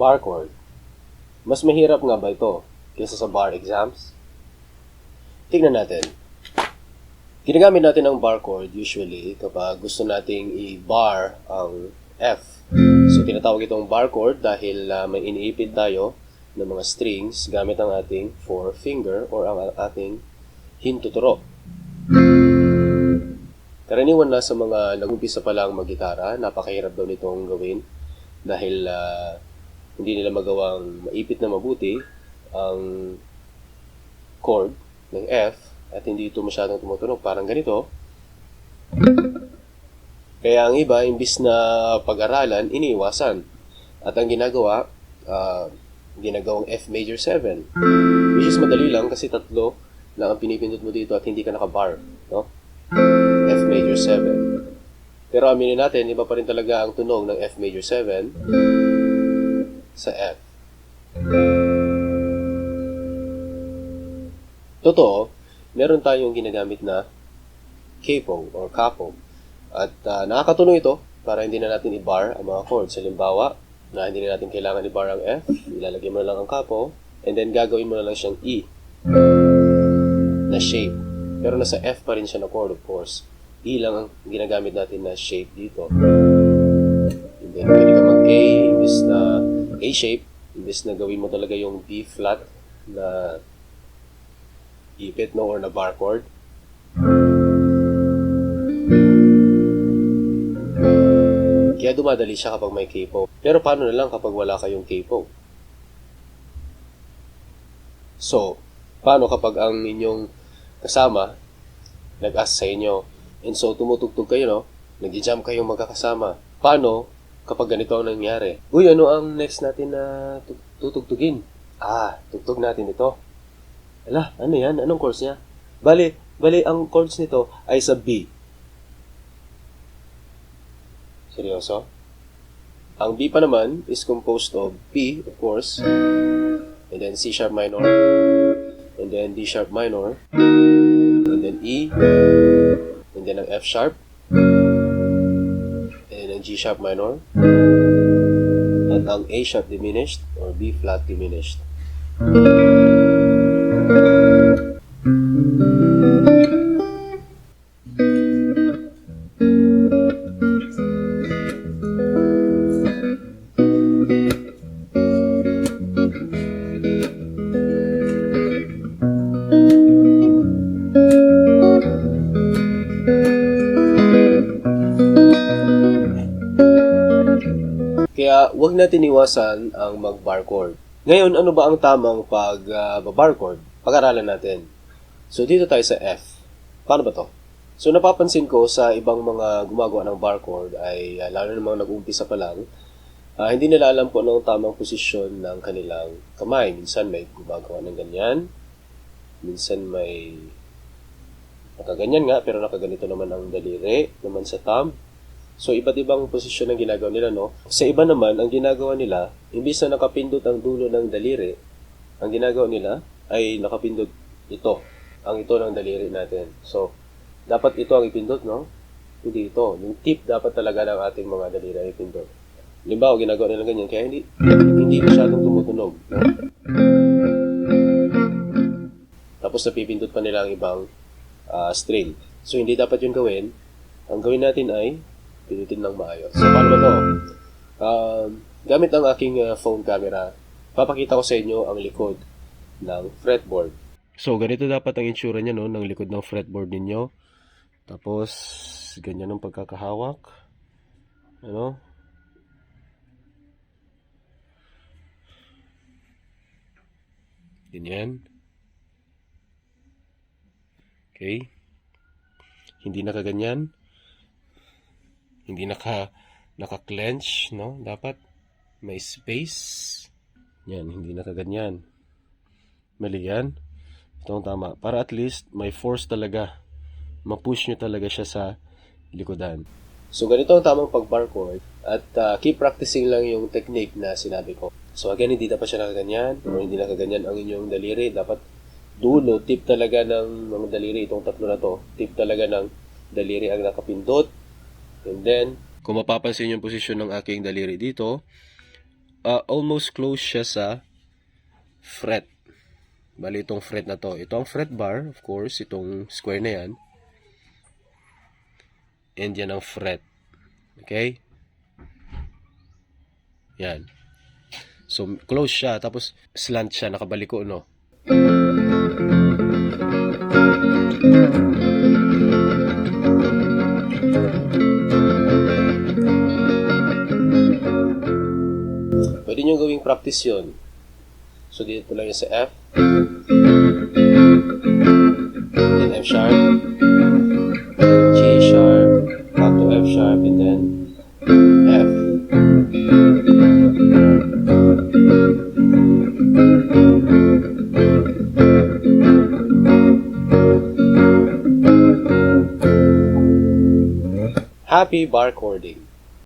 Barchord. Mas mahirap nga ba ito kaysa sa bar exams? Tingnan natin. Ginagamit natin ang barchord usually kapag gusto nating i-bar ang F. So, tinatawag itong barchord dahil ah, may iniipit tayo ng mga strings gamit ang ating forefinger or ang ating hintuturo. Karaniwan na sa mga nag-umpisa pa lang mag-gitara, napakahirap daw nitong gawin dahil ah, hindi nila magawang maipit na mabuti ang chord ng F at hindi ito masyadong tumutunog. Parang ganito. Kaya ang iba, imbis na pag-aralan, iniiwasan. At ang ginagawa, ah, ginagawang F major 7. Which is madali lang kasi tatlo lang ang pinipindot mo dito at hindi ka naka-bar. No? F major 7. Pero aminin natin, iba pa rin talaga ang tunog ng F major 7 sa F. Totoo, meron tayong ginagamit na capo or capo. At ah, nakakatulong ito para hindi na natin i-bar ang mga chords. Halimbawa, na hindi na natin kailangan i-bar ang F, ilalagay mo na lang ang capo, and then gagawin mo na lang siyang E na shape. Pero nasa F pa rin siya na chord, of course. E lang ang ginagamit natin na shape dito. A shape, imbis na gawin mo talaga yung B flat na ipit no or na bar chord. Kaya dumadali siya kapag may capo. Pero paano na lang kapag wala kayong capo? So, paano kapag ang inyong kasama nag-ask sa inyo and so tumutugtog kayo, no? Nag-jam kayong magkakasama. Paano kapag ganito ang nangyari? Uy, ano ang next natin na tu- tutugtugin? Ah, tugtog natin ito. Ala, ano yan? Anong chords niya? Bali, bali ang chords nito ay sa B. Seryoso? Ang B pa naman is composed of B, of course, and then C sharp minor, and then D sharp minor, and then E, and then ang F sharp, ang G sharp minor, at ang A sharp diminished or B flat diminished. Kaya wag natin iwasan ang mag-bar chord. Ngayon, ano ba ang tamang pag-bar chord? Pag-aralan natin. So, dito tayo sa F. Paano ba to? So, napapansin ko sa ibang mga gumagawa ng bar chord ay uh, lalo na mga nag-uumpisa pa lang, ah, hindi nila alam kung ano ang tamang posisyon ng kanilang kamay. Minsan may gumagawa ng ganyan. Minsan may nakaganyan nga, pero nakaganito naman ang daliri, naman sa thumb. So, iba't ibang posisyon ang ginagawa nila, no? Sa iba naman, ang ginagawa nila, imbis na nakapindot ang dulo ng daliri, ang ginagawa nila ay nakapindot ito, ang ito ng daliri natin. So, dapat ito ang ipindot, no? Hindi ito. Yung tip dapat talaga ng ating mga daliri ay ipindot. Limbawa, ginagawa nila ganyan, kaya hindi, hindi masyadong tumutunog, no? Tapos napipindot pa nila ang ibang ah, string. So, hindi dapat yun gawin. Ang gawin natin ay pinutin ng maayos. So, paano to? Um, gamit ang aking uh, phone camera, papakita ko sa inyo ang likod ng fretboard. So, ganito dapat ang itsura niya, no, ng likod ng fretboard ninyo. Tapos, ganyan ang pagkakahawak. Ano? Ganyan. Okay. Hindi nakaganyan hindi naka naka-clench, no? Dapat may space. Yan, hindi nakaganyan. Mali yan. Ito ang tama. Para at least may force talaga. Ma-push nyo talaga siya sa likodan. So, ganito ang tamang pag-bar chord. At uh, keep practicing lang yung technique na sinabi ko. So, again, hindi dapat siya nakaganyan o hindi nakaganyan ang inyong daliri. Dapat dulo, tip talaga ng mga daliri. Itong tatlo na to, tip talaga ng daliri ang nakapindot And then, kung mapapansin yung posisyon ng aking daliri dito, uh, almost close siya sa fret. Bali itong fret na to. Ito ang fret bar, of course, itong square na yan. And yan ang fret. Okay? Yan. So, close siya. Tapos, slant siya. Nakabaliko, no? Pwede nyo gawing practice yun. So, dito lang yun sa F. Then F sharp. G sharp. Back to F sharp. And then F. Happy bar chord.